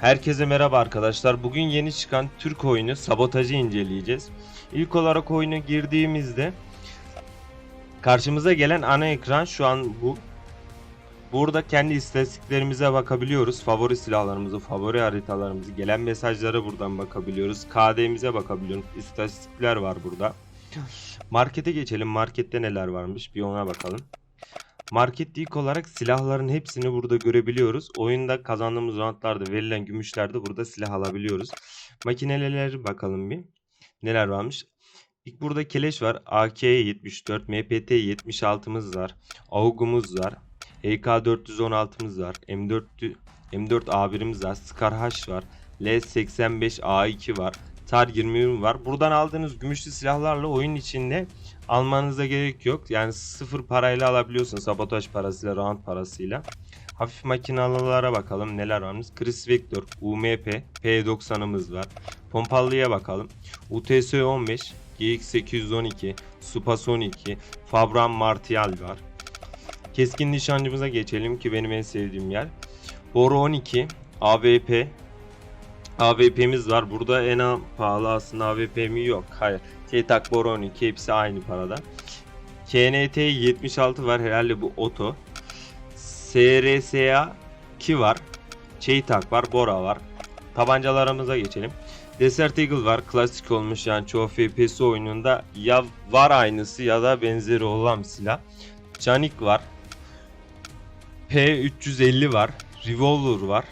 Herkese merhaba arkadaşlar. Bugün yeni çıkan Türk oyunu Sabotajı inceleyeceğiz. İlk olarak oyuna girdiğimizde karşımıza gelen ana ekran şu an bu. Burada kendi istatistiklerimize bakabiliyoruz. Favori silahlarımızı, favori haritalarımızı, gelen mesajlara buradan bakabiliyoruz. KD'mize bakabiliyoruz. İstatistikler var burada. Markete geçelim. Markette neler varmış bir ona bakalım. Markette ilk olarak silahların hepsini burada görebiliyoruz. Oyunda kazandığımız roundlarda verilen gümüşlerde burada silah alabiliyoruz. Makineleri bakalım bir. Neler varmış? İlk burada keleş var. AK-74, MPT-76'mız var. AUG'umuz var. HK-416'mız var. M4 M4 A1'imiz var. Scar H var. L85 A2 var. TAR 20 var. Buradan aldığınız gümüşlü silahlarla oyun içinde almanıza gerek yok. Yani sıfır parayla alabiliyorsun. Sabotaj parasıyla, round parasıyla. Hafif makinalılara bakalım neler varmış. Chris Vector, UMP, P90'ımız var. Pompalıya bakalım. UTS 15, GX812, Supasson 2, Fabram Martial var. Keskin nişancımıza geçelim ki benim en sevdiğim yer. Boru 12, AWP, AWP'miz var. Burada en pahalı aslında AWP mi yok. Hayır. TTAK Boru 12 hepsi aynı parada. KNT 76 var herhalde bu oto. SRSA 2 var. Çeytak var, Bora var. Tabancalarımıza geçelim. Desert Eagle var. Klasik olmuş yani çoğu FPS oyununda ya var aynısı ya da benzeri olan silah. Canik var. P350 var. Revolver var.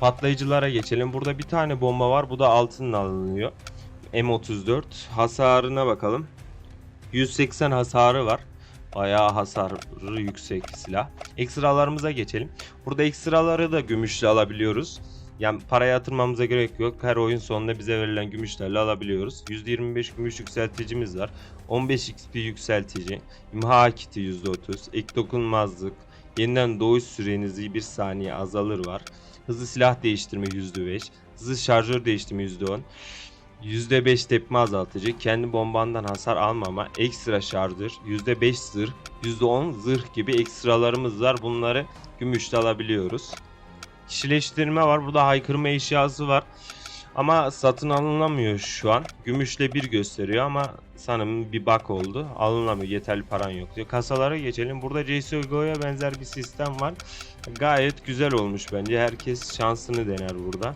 Patlayıcılara geçelim. Burada bir tane bomba var. Bu da altınla alınıyor. M34. Hasarına bakalım. 180 hasarı var. Bayağı hasarı yüksek silah. Ekstralarımıza geçelim. Burada ekstraları da gümüşle alabiliyoruz. Yani para yatırmamıza gerek yok. Her oyun sonunda bize verilen gümüşlerle alabiliyoruz. %25 gümüş yükselticimiz var. 15 XP yükseltici. İmha kiti %30. Ek dokunmazlık. Yeniden doğuş sürenizi 1 saniye azalır var. Hızlı silah değiştirme %5. Hızlı şarjör değiştirme %10. %5 tepme azaltıcı, kendi bombandan hasar almama, ekstra şarjör, %5 zırh, %10 zırh gibi ekstralarımız var. Bunları gümüşle alabiliyoruz. Kişileştirme var. Burada haykırma eşyası var. Ama satın alınamıyor şu an. Gümüşle bir gösteriyor ama sanırım bir bug oldu. Alınamıyor. Yeterli paran yok diyor. Kasalara geçelim. Burada CSGO'ya benzer bir sistem var. Gayet güzel olmuş bence. Herkes şansını dener burada.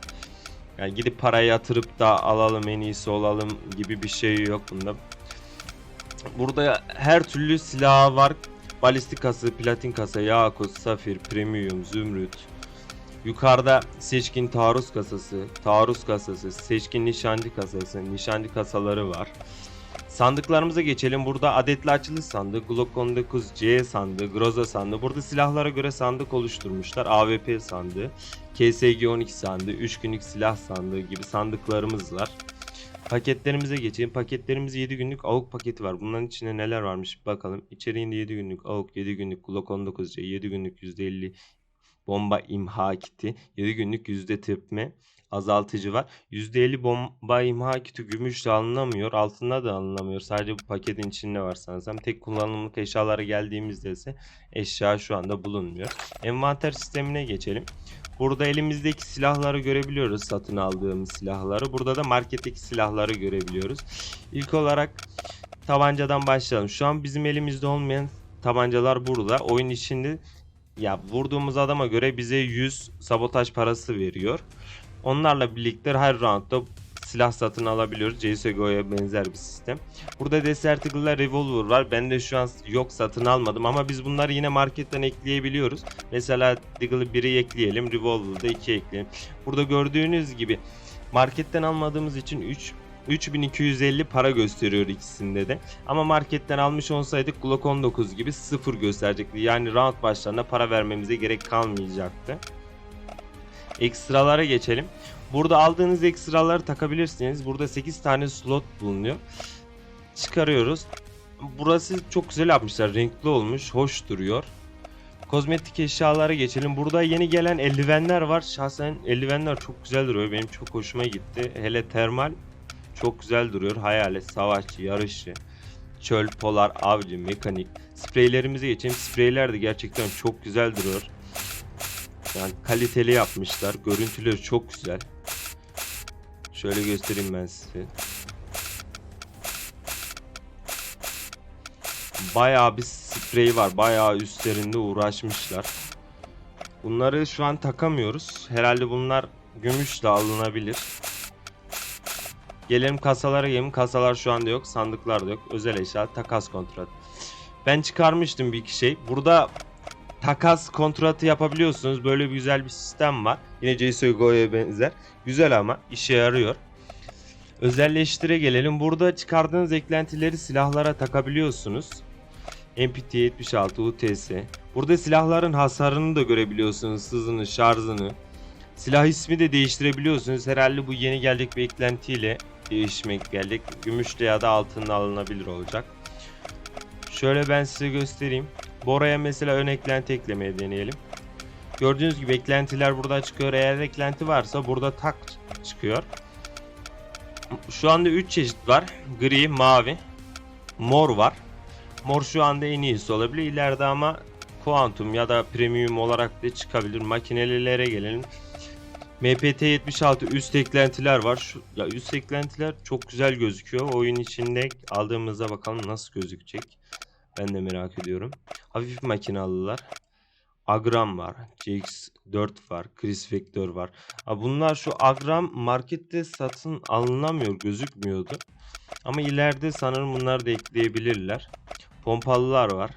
Yani gidip parayı yatırıp da alalım en iyisi olalım gibi bir şey yok bunda. Burada her türlü silah var. Balistik kası, platin kasa, yakut, safir, premium, zümrüt. Yukarıda seçkin taarruz kasası, taarruz kasası, seçkin nişancı kasası, nişancı kasaları var. Sandıklarımıza geçelim. Burada adetli açılış sandığı, Glock 19C sandığı, Groza sandığı. Burada silahlara göre sandık oluşturmuşlar. AWP sandığı, KSG 12 sandığı, 3 günlük silah sandığı gibi sandıklarımız var. Paketlerimize geçelim. Paketlerimiz 7 günlük AUK paketi var. Bunların içinde neler varmış bakalım. İçeriğinde 7 günlük AUK, 7 günlük Glock 19C, 7 günlük %50 bomba imha kiti, 7 günlük yüzde tepme azaltıcı var. %50 bomba imha kiti gümüşle alınamıyor. Altında da alınamıyor. Sadece bu paketin içinde var sanırsam. Tek kullanımlık eşyalara geldiğimizde ise eşya şu anda bulunmuyor. Envanter sistemine geçelim. Burada elimizdeki silahları görebiliyoruz. Satın aldığımız silahları. Burada da marketteki silahları görebiliyoruz. İlk olarak tabancadan başlayalım. Şu an bizim elimizde olmayan tabancalar burada. Oyun içinde ya vurduğumuz adama göre bize 100 sabotaj parası veriyor. Onlarla birlikte her roundda silah satın alabiliyoruz. CSGO'ya benzer bir sistem. Burada Desert Eagle'la Revolver var. Ben de şu an yok satın almadım ama biz bunları yine marketten ekleyebiliyoruz. Mesela Deagle'ı 1'i ekleyelim. Revolver'da 2 ekleyelim. Burada gördüğünüz gibi marketten almadığımız için 3 3250 para gösteriyor ikisinde de. Ama marketten almış olsaydık Glock 19 gibi sıfır gösterecekti. Yani round başlarında para vermemize gerek kalmayacaktı. Ekstralara geçelim. Burada aldığınız ekstraları takabilirsiniz. Burada 8 tane slot bulunuyor. Çıkarıyoruz. Burası çok güzel yapmışlar. Renkli olmuş. Hoş duruyor. Kozmetik eşyalara geçelim. Burada yeni gelen eldivenler var. Şahsen eldivenler çok güzel duruyor. Benim çok hoşuma gitti. Hele termal çok güzel duruyor. Hayalet, savaşçı, yarışçı, çöl, polar, avcı, mekanik. Spreylerimize geçelim. Spreyler de gerçekten çok güzel duruyor. Yani kaliteli yapmışlar. Görüntüleri çok güzel. Şöyle göstereyim ben size. Bayağı bir sprey var. Bayağı üstlerinde uğraşmışlar. Bunları şu an takamıyoruz. Herhalde bunlar gümüşle alınabilir. Gelelim kasalara gelelim. Kasalar şu anda yok. Sandıklar da yok. Özel eşya takas kontrat. Ben çıkarmıştım bir iki şey. Burada takas kontratı yapabiliyorsunuz. Böyle bir güzel bir sistem var. Yine CSGO'ya benzer. Güzel ama işe yarıyor. Özelleştire gelelim. Burada çıkardığınız eklentileri silahlara takabiliyorsunuz. MPT 76 UTS. Burada silahların hasarını da görebiliyorsunuz. Hızını, şarjını. Silah ismi de değiştirebiliyorsunuz. Herhalde bu yeni gelecek bir eklentiyle değişmek gelecek. Gümüşle ya da altınla alınabilir olacak. Şöyle ben size göstereyim. Bora'ya mesela ön eklenti eklemeye deneyelim. Gördüğünüz gibi eklentiler burada çıkıyor. Eğer eklenti varsa burada tak çıkıyor. Şu anda 3 çeşit var. Gri, mavi, mor var. Mor şu anda en iyisi olabilir. İleride ama Quantum ya da Premium olarak da çıkabilir. Makinelilere gelelim. MPT 76 üst eklentiler var. Şu, ya üst eklentiler çok güzel gözüküyor. Oyun içinde aldığımızda bakalım nasıl gözükecek. Ben de merak ediyorum. Hafif makinalılar. Agram var. CX4 var. Chris Vector var. Bunlar şu Agram markette satın alınamıyor. Gözükmüyordu. Ama ileride sanırım bunları da ekleyebilirler. Pompalılar var.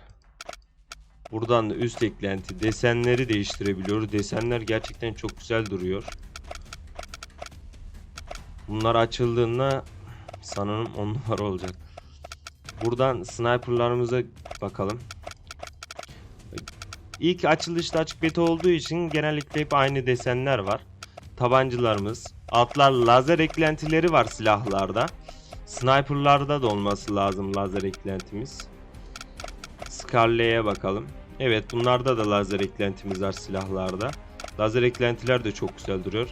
Buradan da üst eklenti. Desenleri değiştirebiliyoruz. Desenler gerçekten çok güzel duruyor. Bunlar açıldığında sanırım on numara olacak. Buradan sniperlarımıza bakalım. İlk açılışta açık beta olduğu için genellikle hep aynı desenler var. Tabancalarımız. Altlar lazer eklentileri var silahlarda. Sniperlarda da olması lazım lazer eklentimiz. Scarlet'e bakalım. Evet bunlarda da lazer eklentimiz var silahlarda. Lazer eklentiler de çok güzel duruyor.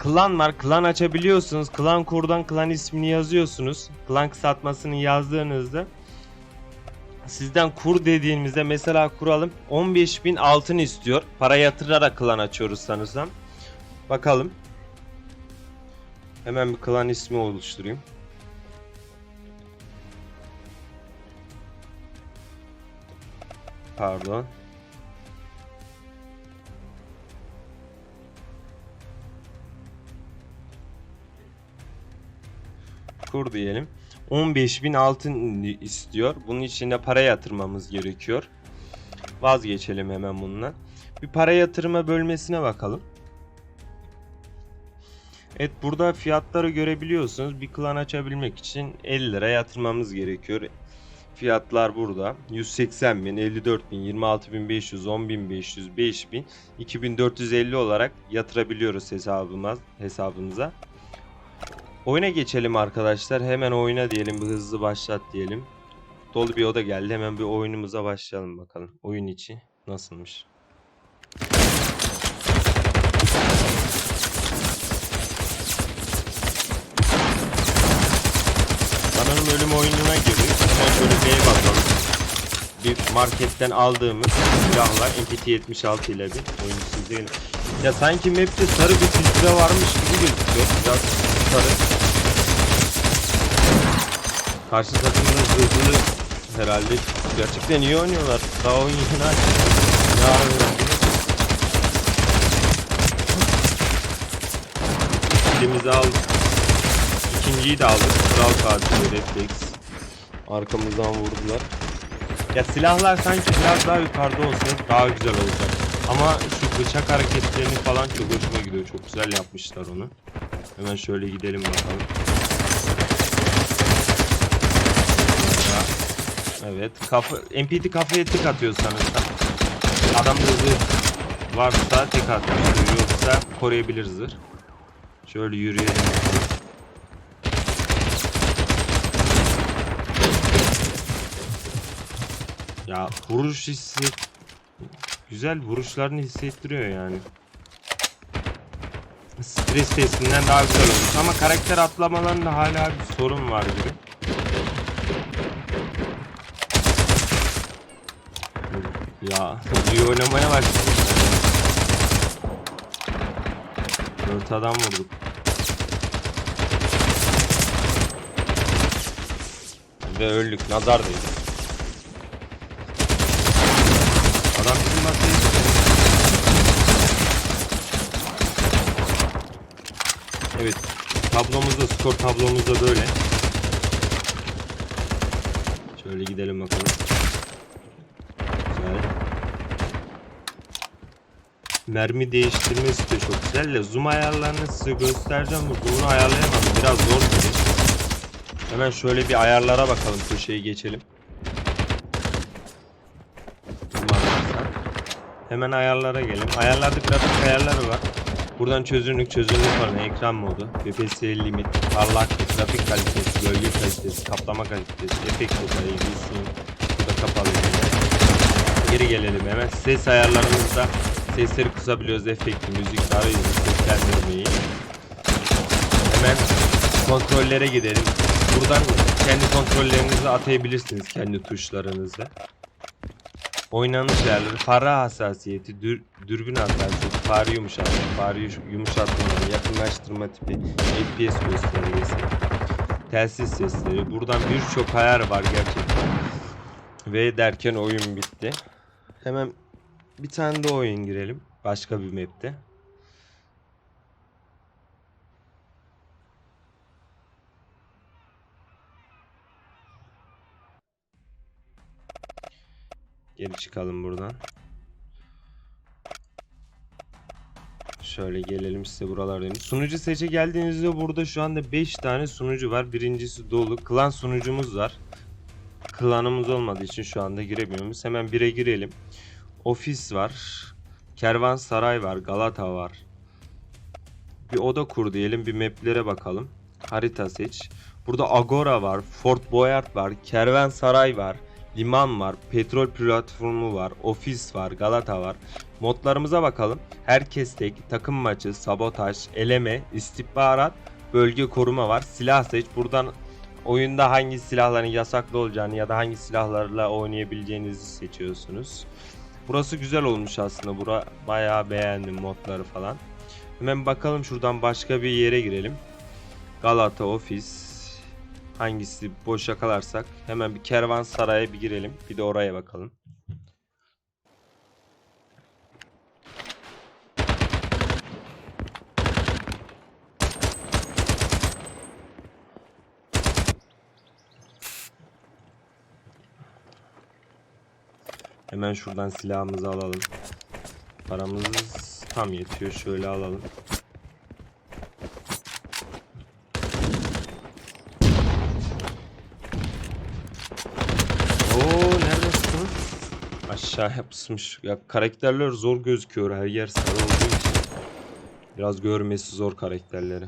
Klan var. Klan açabiliyorsunuz. Klan kurdan klan ismini yazıyorsunuz. Klan kısaltmasını yazdığınızda sizden kur dediğimizde mesela kuralım 15.000 altın istiyor. Para yatırarak klan açıyoruz sanırsam. Bakalım. Hemen bir klan ismi oluşturayım. Pardon. Kur diyelim. 15.000 altın istiyor. Bunun için de para yatırmamız gerekiyor. Vazgeçelim hemen bununla. Bir para yatırma bölmesine bakalım. Evet burada fiyatları görebiliyorsunuz. Bir klan açabilmek için 50 lira yatırmamız gerekiyor. Fiyatlar burada. 180 bin, 54 bin, 26 bin 500, 10 bin 500, 5 bin, 2450 olarak yatırabiliyoruz hesabımız, hesabımıza. Oyuna geçelim arkadaşlar. Hemen oyuna diyelim. Bir hızlı başlat diyelim. Dolu bir oda geldi. Hemen bir oyunumuza başlayalım bakalım. Oyun içi nasılmış. Sanırım ölüm oyununa giriyor. Hemen şöyle B'ye bakalım. Bir marketten aldığımız silahla MPT-76 ile bir oyunu izleyelim. Ya sanki map'te sarı bir filtre varmış gibi gözüküyor. Biraz sarı. Karşı takımın hızlı herhalde. Gerçekten iyi oynuyorlar. Daha oyun yeni açtı. Ya Elimizi aldık. İkinciyi de aldık. Kral katili refleks. Arkamızdan vurdular. Ya silahlar sanki biraz daha yukarıda olsa daha güzel olacak. Ama şu bıçak hareketlerini falan çok hoşuma gidiyor. Çok güzel yapmışlar onu. Hemen şöyle gidelim bakalım. Ya, Evet. Kafa, MPT kafaya tek atıyor sanırsam. Adam hızı varsa tek atıyor. Yoksa koruyabilir zırh. Şöyle yürüyelim. Ya vuruş hissi güzel vuruşlarını hissettiriyor yani. Stres testinden daha güzel olmuş ama karakter atlamalarında hala bir sorun var gibi. Ya iyi oynamaya başladı. Dört adam vurduk. Ve öldük. Nazardayız. Adam bizim masayı Evet. Tablomuzda, skor tablomuzda böyle. Şöyle gidelim bakalım. Güzel. Mermi değiştirmesi de çok güzel de zoom ayarlarını size göstereceğim. Bu zoom'unu ayarlayamadım. Biraz zor gibi. Hemen şöyle bir ayarlara bakalım. Köşeyi geçelim. Hemen ayarlara gelelim. Ayarlarda grafik ayarları var. Buradan çözünürlük, çözünürlük var. Ekran modu, FPS limit, parlaklık, grafik kalitesi, gölge kalitesi, kaplama kalitesi, efekt detayı, VSync. Bu kapalı. Geri gelelim hemen. Ses ayarlarımızda sesleri kısabiliyoruz. Efekti, müzik, arayüzü, seslendirmeyi. Hemen kontrollere gidelim. Buradan kendi kontrollerinizi atayabilirsiniz kendi tuşlarınızla. Oynanış ayarları, fare hassasiyeti, dür, dürbün hassasiyeti, fare yumuşatma, fare yuş- yumuşatma, yakınlaştırma tipi, FPS göstergesi, telsiz sesleri. Buradan birçok ayar var gerçekten. Ve derken oyun bitti. Hemen bir tane de oyun girelim. Başka bir map'te. Geri çıkalım buradan. Şöyle gelelim size buralardayım. Sunucu seçe geldiğinizde burada şu anda 5 tane sunucu var. Birincisi dolu. Klan sunucumuz var. Klanımız olmadığı için şu anda giremiyoruz. Hemen 1'e girelim. Ofis var. Kervansaray var. Galata var. Bir oda kur diyelim. Bir maplere bakalım. Harita seç. Burada Agora var. Fort Boyard var. Kervansaray var. Liman var. Petrol platformu var. Ofis var. Galata var. Modlarımıza bakalım. Herkes tek, takım maçı, sabotaj, eleme, istihbarat, bölge koruma var. Silah seç. Buradan oyunda hangi silahların yasaklı olacağını ya da hangi silahlarla oynayabileceğinizi seçiyorsunuz. Burası güzel olmuş aslında. Bura bayağı beğendim modları falan. Hemen bakalım şuradan başka bir yere girelim. Galata ofis. Hangisi boş yakalarsak hemen bir kervansaraya bir girelim. Bir de oraya bakalım. Hemen şuradan silahımızı alalım. Paramız tam yetiyor. Şöyle alalım. Oo neredesin? Aşağıya pısmış. Ya karakterler zor gözüküyor. Her yer sarı olduğu için. Biraz görmesi zor karakterleri.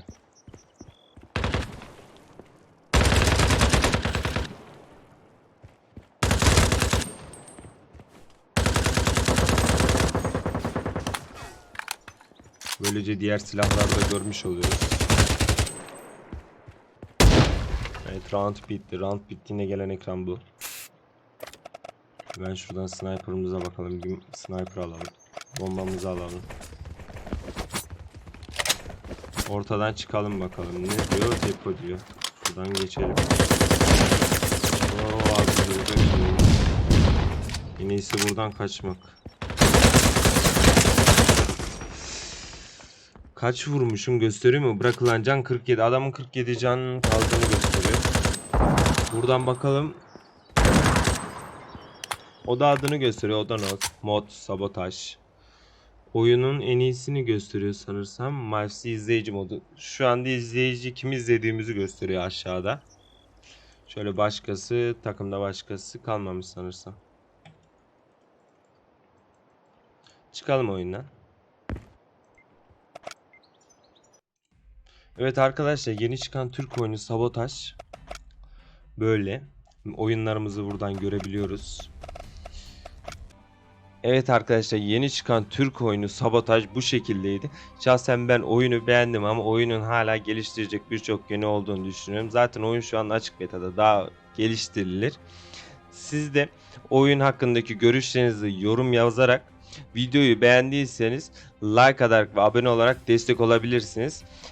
Böylece diğer silahları da görmüş oluyoruz. Evet round bitti. Round bittiğine gelen ekran bu. Ben şuradan sniper'ımıza bakalım. Bir sniper alalım. Bombamızı alalım. Ortadan çıkalım bakalım. Ne diyor? Depo diyor. Şuradan geçelim. Oo abi şimdi. En iyisi buradan kaçmak. Kaç vurmuşum gösteriyor mu? Bırakılan can 47. Adamın 47 can kaldığını gösteriyor. Buradan bakalım. O da adını gösteriyor. O da not. Mod, sabotaj. Oyunun en iyisini gösteriyor sanırsam. Mavsi izleyici modu. Şu anda izleyici kim izlediğimizi gösteriyor aşağıda. Şöyle başkası, takımda başkası kalmamış sanırsam. Çıkalım oyundan. Evet arkadaşlar yeni çıkan Türk oyunu Sabotaj. Böyle. Oyunlarımızı buradan görebiliyoruz. Evet arkadaşlar yeni çıkan Türk oyunu Sabotaj bu şekildeydi. Şahsen ben oyunu beğendim ama oyunun hala geliştirecek birçok yönü olduğunu düşünüyorum. Zaten oyun şu an açık beta'da daha geliştirilir. Siz de oyun hakkındaki görüşlerinizi yorum yazarak videoyu beğendiyseniz like atarak ve abone olarak destek olabilirsiniz.